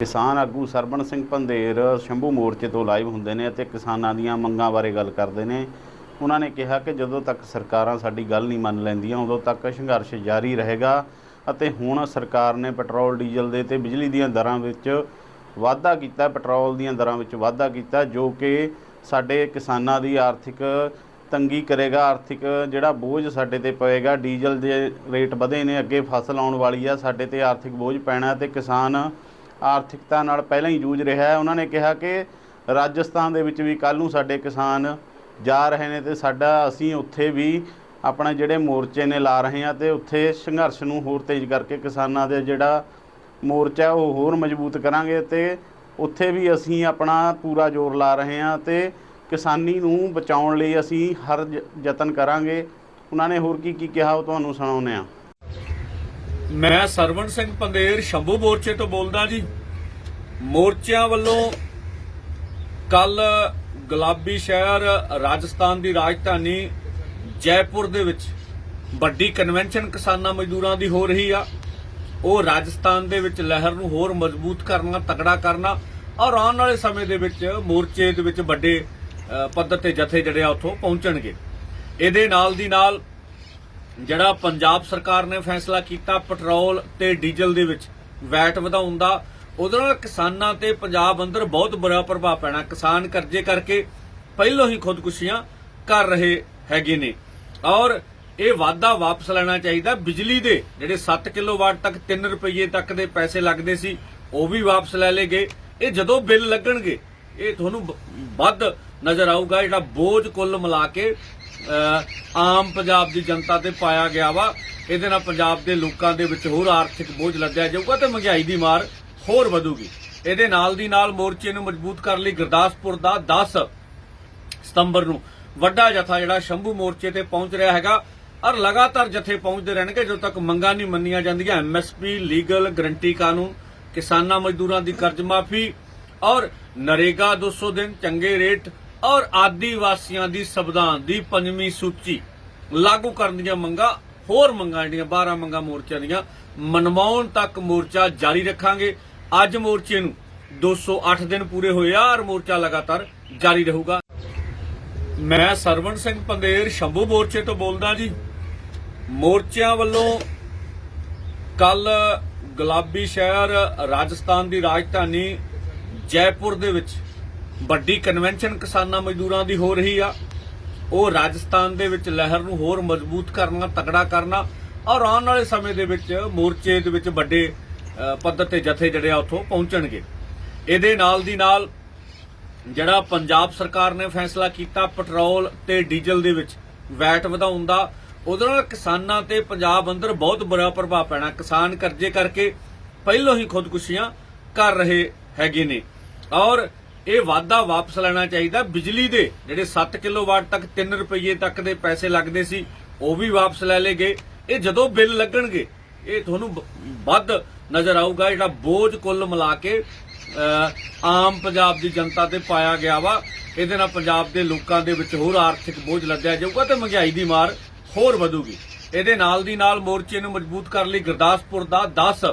ਕਿਸਾਨ ਆਗੂ ਸਰਬਣ ਸਿੰਘ ਪੰਧੇਰ ਸ਼ੰਭੂ ਮੋਰਚੇ ਤੋਂ ਲਾਈਵ ਹੁੰਦੇ ਨੇ ਅਤੇ ਕਿਸਾਨਾਂ ਦੀਆਂ ਮੰਗਾਂ ਬਾਰੇ ਗੱਲ ਕਰਦੇ ਨੇ। ਉਹਨਾਂ ਨੇ ਕਿਹਾ ਕਿ ਜਦੋਂ ਤੱਕ ਸਰਕਾਰਾਂ ਸਾਡੀ ਗੱਲ ਨਹੀਂ ਮੰਨ ਲੈਂਦੀਆਂ, ਉਦੋਂ ਤੱਕ ਸੰਘਰਸ਼ ਜਾਰੀ ਰਹੇਗਾ ਅਤੇ ਹੁਣ ਸਰਕਾਰ ਨੇ ਪੈਟਰੋਲ, ਡੀਜ਼ਲ ਦੇ ਤੇ ਬਿਜਲੀ ਦੀਆਂ ਦਰਾਂ ਵਿੱਚ ਵਾਧਾ ਕੀਤਾ, ਪੈਟਰੋਲ ਦੀਆਂ ਦਰਾਂ ਵਿੱਚ ਵਾਧਾ ਕੀਤਾ, ਜੋ ਕਿ ਸਾਡੇ ਕਿਸਾਨਾਂ ਦੀ ਆਰਥਿਕ ਤੰਗੀ ਕਰੇਗਾ। ਆਰਥਿਕ ਜਿਹੜਾ ਬੋਝ ਸਾਡੇ ਤੇ ਪਏਗਾ, ਡੀਜ਼ਲ ਦੇ ਰੇਟ ਵਧੇ ਨੇ, ਅੱਗੇ ਫਸਲ ਆਉਣ ਵਾਲੀ ਆ, ਸਾਡੇ ਤੇ ਆਰਥਿਕ ਬੋਝ ਪੈਣਾ ਤੇ ਕਿਸਾਨ ਆਰਥਿਕਤਾ ਨਾਲ ਪਹਿਲਾਂ ਹੀ ਜੂਝ ਰਿਹਾ ਹੈ। ਉਹਨਾਂ ਨੇ ਕਿਹਾ ਕਿ ਰਾਜਸਥਾਨ ਦੇ ਵਿੱਚ ਵੀ ਕੱਲ ਨੂੰ ਸਾਡੇ ਕਿਸਾਨ ਜਾ ਰਹੇ ਨੇ ਤੇ ਸਾਡਾ ਅਸੀਂ ਉੱਥੇ ਵੀ ਆਪਣਾ ਜਿਹੜੇ ਮੋਰਚੇ ਨੇ ਲਾ ਰਹੇ ਹਾਂ ਤੇ ਉੱਥੇ ਸੰਘਰਸ਼ ਨੂੰ ਹੋਰ ਤੇਜ਼ ਕਰਕੇ ਕਿਸਾਨਾਂ ਦੇ ਜਿਹੜਾ ਮੋਰਚਾ ਉਹ ਹੋਰ ਮਜ਼ਬੂਤ ਕਰਾਂਗੇ ਤੇ ਉੱਥੇ ਵੀ ਅਸੀਂ ਆਪਣਾ ਪੂਰਾ ਜ਼ੋਰ ਲਾ ਰਹੇ ਹਾਂ ਤੇ ਕਿਸਾਨੀ ਨੂੰ ਬਚਾਉਣ ਲਈ ਅਸੀਂ ਹਰ ਜ- ਯਤਨ ਕਰਾਂਗੇ। ਉਹਨਾਂ ਨੇ ਹੋਰ ਕੀ ਕੀ ਕਿਹਾ ਉਹ ਤੁਹਾਨੂੰ ਸੁਣਾਉਂਦੇ ਹਾਂ। ਮੈਂ ਸਰਵਣ ਸਿੰਘ ਪੰਦੇਰ ਸ਼ੰਭੂ ਮੋਰਚੇ ਤੋਂ ਬੋਲਦਾ ਜੀ। ਮੋਰਚਿਆਂ ਵੱਲੋਂ ਕੱਲ ਗੁਲਾਬੀ ਸ਼ਹਿਰ ਰਾਜਸਥਾਨ ਦੀ ਰਾਜਧਾਨੀ ਜੈਪੁਰ ਦੇ ਵਿੱਚ ਵੱਡੀ ਕਨਵੈਨਸ਼ਨ ਕਿਸਾਨਾਂ ਮਜ਼ਦੂਰਾਂ ਦੀ ਹੋ ਰਹੀ ਆ। ਉਹ ਰਾਜਸਥਾਨ ਦੇ ਵਿੱਚ ਲਹਿਰ ਨੂੰ ਹੋਰ ਮਜ਼ਬੂਤ ਕਰਨਾ, ਤਕੜਾ ਕਰਨਾ ਔਰ ਆਉਣ ਵਾਲੇ ਸਮੇਂ ਦੇ ਵਿੱਚ ਮੋਰਚੇ ਦੇ ਵਿੱਚ ਵੱਡੇ ਪੱਧਰ ਤੇ ਜਥੇ ਜਿਹੜੇ ਆ ਉੱਥੋਂ ਪਹੁੰਚਣਗੇ। ਇਹਦੇ ਨਾਲ ਦੀ ਨਾਲ ਜਿਹੜਾ ਪੰਜਾਬ ਸਰਕਾਰ ਨੇ ਫੈਸਲਾ ਕੀਤਾ ਪੈਟਰੋਲ ਤੇ ਡੀਜ਼ਲ ਦੇ ਵਿੱਚ ਵੈਟ ਵਧਾਉਣ ਦਾ, ਉਹਦੇ ਨਾਲ ਕਿਸਾਨਾਂ ਤੇ ਪੰਜਾਬ ਅੰਦਰ ਬਹੁਤ ਬੁਰਾ ਪ੍ਰਭਾਵ ਪੈਣਾ। ਕਿਸਾਨ ਕਰਜ਼ੇ ਕਰਕੇ ਪਹਿਲਾਂ ਹੀ ਖੁਦਕੁਸ਼ੀਆਂ ਕਰ ਰਹੇ ਹੈਗੇ ਨੇ। ਔਰ ਇਹ ਵਾਅਦਾ ਵਾਪਸ ਲੈਣਾ ਚਾਹੀਦਾ। ਬਿਜਲੀ ਦੇ ਜਿਹੜੇ 7 ਕਿਲੋਵਾਟ ਤੱਕ 3 ਰੁਪਏ ਤੱਕ ਦੇ ਪੈਸੇ ਲੱਗਦੇ ਸੀ, ਉਹ ਵੀ ਵਾਪਸ ਲੈ ਲਏ ਗਏ। ਇਹ ਜਦੋਂ ਬਿੱਲ ਲੱਗਣਗੇ, ਇਹ ਤੁਹਾਨੂੰ ਵੱਧ ਨਜ਼ਰ ਆਊਗਾ। ਜਿਹੜਾ ਬੋਝ ਕੁੱਲ ਮਿਲਾ ਕੇ ਆਮ ਪੰਜਾਬ ਦੀ ਜਨਤਾ ਤੇ ਪਾਇਆ ਗਿਆ ਵਾ। ਇਹਦੇ ਨਾਲ ਪੰਜਾਬ ਦੇ ਲੋਕਾਂ ਦੇ ਵਿੱਚ ਹੋਰ ਆਰਥਿਕ ਬੋਝ ਲੱਦਿਆ ਜਾਊਗਾ ਤੇ ਮਹਿੰਗਾਈ ਦੀ ਮਾਰ ਹੋਰ ਵਧੂਗੀ। ਇਹਦੇ ਨਾਲ ਦੀ ਨਾਲ ਮੋਰਚੇ ਨੂੰ ਮਜ਼ਬੂਤ ਕਰਨ ਲਈ ਗੁਰਦਾਸਪੁਰ ਦਾ 10 ਸਤੰਬਰ ਨੂੰ ਵੱਡਾ ਜਥਾ ਜਿਹੜਾ ਸ਼ੰਭੂ ਮੋਰਚੇ ਤੇ ਪਹੁੰਚ ਰਿਹਾ ਹੈਗਾ। ਔਰ ਲਗਾਤਾਰ ਜਥੇ ਪਹੁੰਚਦੇ ਰਹਿਣਗੇ ਜਦੋਂ ਤੱਕ ਮੰਗਾਂ ਨਹੀਂ ਮੰਨੀਆਂ ਜਾਂਦੀਆਂ। ਐਮਐਸਪੀ ਲੀਗਲ ਗਰੰਟੀ ਕਾਨੂੰਨ, ਕਿਸਾਨਾਂ ਮਜ਼ਦੂਰਾਂ ਦੀ ਕਰਜ਼ ਮਾਫੀ ਔਰ ਨਰੇਗਾ 200 ਦਿਨ ਚੰਗੇ ਰੇਟ ਔਰ ਆਦੀਵਾਸੀਆਂ ਦੀ ਸੰਵਿਧਾਨ ਦੀ ਪੰਜਵੀਂ ਸੂਚੀ ਲਾਗੂ ਕਰਨ ਦੀਆਂ ਮੰਗਾਂ, ਹੋਰ ਮੰਗਾਂ ਜਿਹੜੀਆਂ 12 ਮੰਗਾਂ ਮੋਰਚਿਆਂ ਦੀਆਂ ਮਨਵਾਉਣ ਤੱਕ ਮੋਰਚਾ ਜਾਰੀ ਰੱਖਾਂਗੇ। ਅੱਜ ਮੋਰਚੇ ਨੂੰ 208 ਦਿਨ ਪੂਰੇ ਹੋਏ ਆ ਔਰ ਮੋਰਚਾ ਲਗਾਤਾਰ ਜਾਰੀ ਰਹੂਗਾ। ਮੈਂ ਸਰਵਣ ਸਿੰਘ ਪੰਦੇਰ, ਸ਼ੰਭੂ ਮੋਰਚੇ ਤੋਂ ਬੋਲਦਾ ਜੀ। ਮੋਰਚਿਆਂ ਵੱਲੋਂ ਕੱਲ ਗੁਲਾਬੀ ਸ਼ਹਿਰ, ਰਾਜਸਥਾਨ ਦੀ ਰਾਜਧਾਨੀ ਜੈਪੁਰ ਦੇ ਵਿੱਚ ਵੱਡੀ ਕਨਵੈਨਸ਼ਨ ਕਿਸਾਨਾਂ ਮਜ਼ਦੂਰਾਂ ਦੀ ਹੋ ਰਹੀ ਆ। ਉਹ ਰਾਜਸਥਾਨ ਦੇ ਵਿੱਚ ਲਹਿਰ ਨੂੰ ਹੋਰ ਮਜ਼ਬੂਤ ਕਰਨਾ, ਤਕੜਾ ਕਰਨਾ ਔਰ ਆਉਣ ਵਾਲੇ ਸਮੇਂ ਦੇ ਵਿੱਚ ਮੋਰਚੇ ਦੇ ਵਿੱਚ ਵੱਡੇ ਪੱਧਰ ਤੇ ਜਥੇ ਜਿਹੜੇ ਆ ਉੱਥੋਂ ਪਹੁੰਚਣਗੇ। ਇਹਦੇ ਨਾਲ ਦੀ ਨਾਲ ਜਿਹੜਾ ਪੰਜਾਬ ਸਰਕਾਰ ਨੇ ਫੈਸਲਾ ਕੀਤਾ ਪੈਟਰੋਲ ਤੇ ਡੀਜ਼ਲ ਦੇ ਵਿੱਚ ਵੈਟ ਵਧਾਉਣ ਦਾ, ਉਹਦੇ ਨਾਲ ਕਿਸਾਨਾਂ ਤੇ ਪੰਜਾਬ ਅੰਦਰ ਬਹੁਤ ਬੁਰਾ ਪ੍ਰਭਾਵ ਪੈਣਾ। ਕਿਸਾਨ ਕਰਜ਼ੇ ਕਰਕੇ ਪਹਿਲਾਂ ਹੀ ਖੁਦਕੁਸ਼ੀਆਂ ਕਰ ਰਹੇ ਹੈਗੇ ਨੇ। ਔਰ ਇਹ ਵਾਅਦਾ ਵਾਪਸ ਲੈਣਾ ਚਾਹੀਦਾ। ਬਿਜਲੀ ਦੇ ਜਿਹੜੇ 7 ਕਿਲੋਵਾਟ ਤੱਕ 3 ਰੁਪਏ ਤੱਕ ਦੇ ਪੈਸੇ ਲੱਗਦੇ ਸੀ, ਉਹ ਵੀ ਵਾਪਸ ਲੈ ਲਏ ਗਏ। ਇਹ ਜਦੋਂ ਬਿੱਲ ਲੱਗਣਗੇ, ਇਹ ਤੁਹਾਨੂੰ ਵੱਧ ਨਜ਼ਰ ਆਊਗਾ। ਜਿਹੜਾ ਬੋਝ ਕੁੱਲ ਮਿਲਾ ਕੇ ਆਮ ਪੰਜਾਬ ਦੀ ਜਨਤਾ ਤੇ ਪਾਇਆ ਗਿਆ ਵਾ, ਇਹਦੇ ਨਾਲ ਪੰਜਾਬ ਦੇ ਲੋਕਾਂ ਦੇ ਵਿੱਚ ਹੋਰ ਆਰਥਿਕ ਬੋਝ ਲੱਦਿਆ ਜਾਊਗਾ ਤੇ ਮਹਿੰਗਾਈ ਦੀ ਮਾਰ ਹੋਰ ਵਧੂਗੀ। ਇਹਦੇ ਨਾਲ ਦੀ ਨਾਲ ਮੋਰਚੇ ਨੂੰ ਮਜ਼ਬੂਤ ਕਰਨ ਲਈ ਗੁਰਦਾਸਪੁਰ ਦਾ 10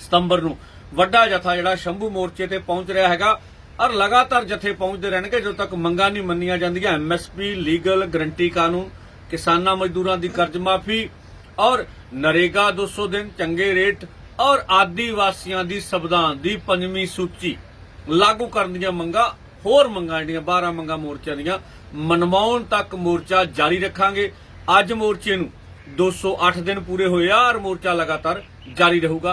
ਸਤੰਬਰ ਨੂੰ ਵੱਡਾ ਜਥਾ ਜਿਹੜਾ ਸ਼ੰਭੂ ਮੋਰਚੇ ਤੇ ਪਹੁੰਚ ਰਿਹਾ ਹੈਗਾ ਔਰ ਲਗਾਤਾਰ ਜਥੇ ਪਹੁੰਚਦੇ ਰਹਿਣਗੇ ਜਦੋਂ ਤੱਕ ਮੰਗਾਂ ਨਹੀਂ ਮੰਨੀਆਂ ਜਾਂਦੀਆਂ। ਐਮਐਸਪੀ ਲੀਗਲ ਗਰੰਟੀ ਕਾਨੂੰਨ, ਕਿਸਾਨਾਂ ਮਜ਼ਦੂਰਾਂ ਦੀ ਕਰਜ਼ ਮਾਫੀ ਔਰ ਨਰੇਗਾ 200 ਦਿਨ, ਚੰਗੇ ਰੇਟ ਔਰ ਆਦੀਵਾਸੀਆਂ ਦੀ ਸੰਵਿਧਾਨ ਦੀ ਪੰਜਵੀਂ ਸੂਚੀ ਲਾਗੂ ਕਰਨ ਦੀਆਂ ਮੰਗਾਂ, ਹੋਰ ਮੰਗਾਂ ਜਿਹੜੀਆਂ 12 ਮੰਗਾਂ ਮੋਰਚਿਆਂ ਦੀਆਂ ਮਨਵਾਉਣ ਤੱਕ ਮੋਰਚਾ ਜਾਰੀ ਰੱਖਾਂਗੇ। ਅੱਜ ਮੋਰਚੇ ਨੂੰ 208 ਦਿਨ ਪੂਰੇ ਹੋਏ ਆ, ਔਰ ਮੋਰਚਾ ਲਗਾਤਾਰ ਜਾਰੀ ਰਹੂਗਾ।